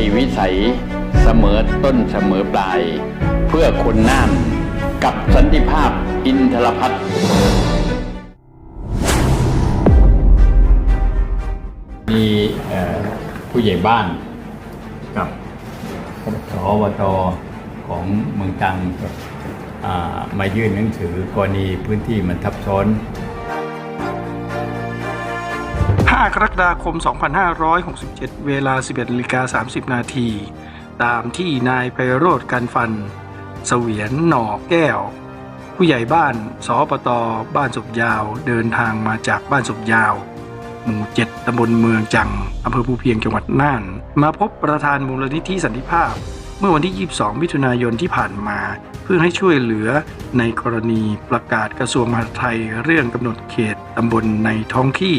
ติวิสัย เสมอต้นเสมอปลาย เพื่อคนน่านกับสันติภาพอินทรพัฒน์มีผู้ใหญ่บ้านกับสวตของเมืองตังมายื่นหนังสือกรณีพื้นที่มันทับซ้อน 5 กรกฎาคม 2567 เวลา 11นาฬิกา30 นาที ตามที่นายไพโรธกันฟัน เสวียนหน่อแก้ว ผู้ใหญ่บ้านสปตบ้านศพยาว เดินทางมาจากบ้านศพยาว หมู่ 7ตำบลเมืองจังอำเภอภูเพียงจังหวัดน่าน มาพบประธานมูลนิธิสันติภาพ เมื่อวันที่ 22 มิถุนายนที่ผ่านมา เพื่อให้ช่วยเหลือในกรณีประกาศกระทรวงมหาดไทยเรื่องกำหนดเขตตำบลในท้องที่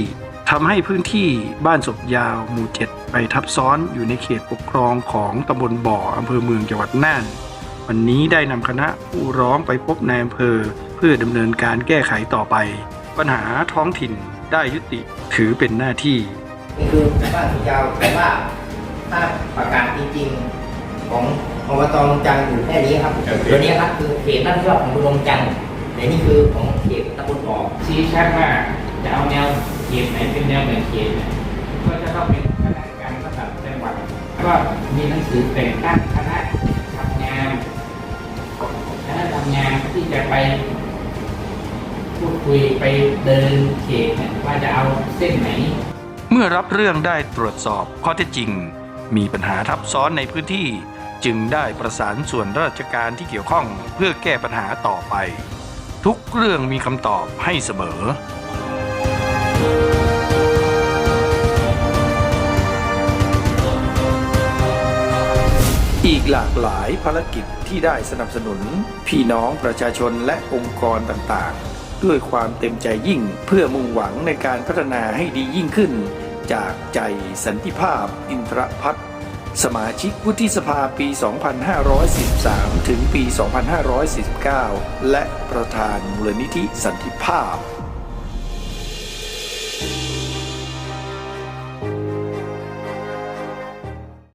ทำให้พื้นที่บ้านศพยาวหมู่ 7 ไปทับซ้อนอยู่ในเขตปกครองของตำบลบ่ออำเภอเมืองจังหวัดน่าน วันนี้ได้นำคณะผู้ร้องไปพบนายอำเภอ เพื่อดำเนินการแก้ไขต่อไป ปัญหาท้องถิ่นได้ยุติถือเป็นหน้าที่นี่คือบ้านสุยาวแต่ว่าถ้าประกาศจริงๆของอบตลงจันทร์อยู่แค่นี้ครับโอเคตัวนี้ครับคือเขตรับผิดชอบของลงจันทร์แต่นี่คือของเขตตำบลบ่อชี้ชัดว่า จะเอาแนวเขตไหนเป็นแนวแบ่งเขตเนี่ยก็จะต้องเป็นคณะกรรมการระดับจังหวัดก็มีหนังสือแต่งตั้งคณะทำงานคณะทำงานที่จะไปพูดคุยไปเดินเขตเนี่ยว่าจะเอาเส้นไหน เมื่อรับเรื่องได้ตรวจสอบข้อเท็จจริง มีปัญหาทับซ้อนในพื้นที่จึงได้ประสานส่วนราชการที่เกี่ยวข้องเพื่อแก้ปัญหาต่อไป ทุกเรื่องมีคำตอบให้เสมอ อีกหลากหลายภารกิจที่ได้สนับสนุน พี่น้องประชาชนและองค์กรต่างๆ ด้วยความเต็มใจยิ่งเพื่อมุ่งหวังในการพัฒนาให้ดียิ่งขึ้น จากใจสันติภาพอินทรพัฒน์สมาชิกวุฒิสภาปี 2513ถึงปี 2549 และประธานมูลนิธิสันติภาพ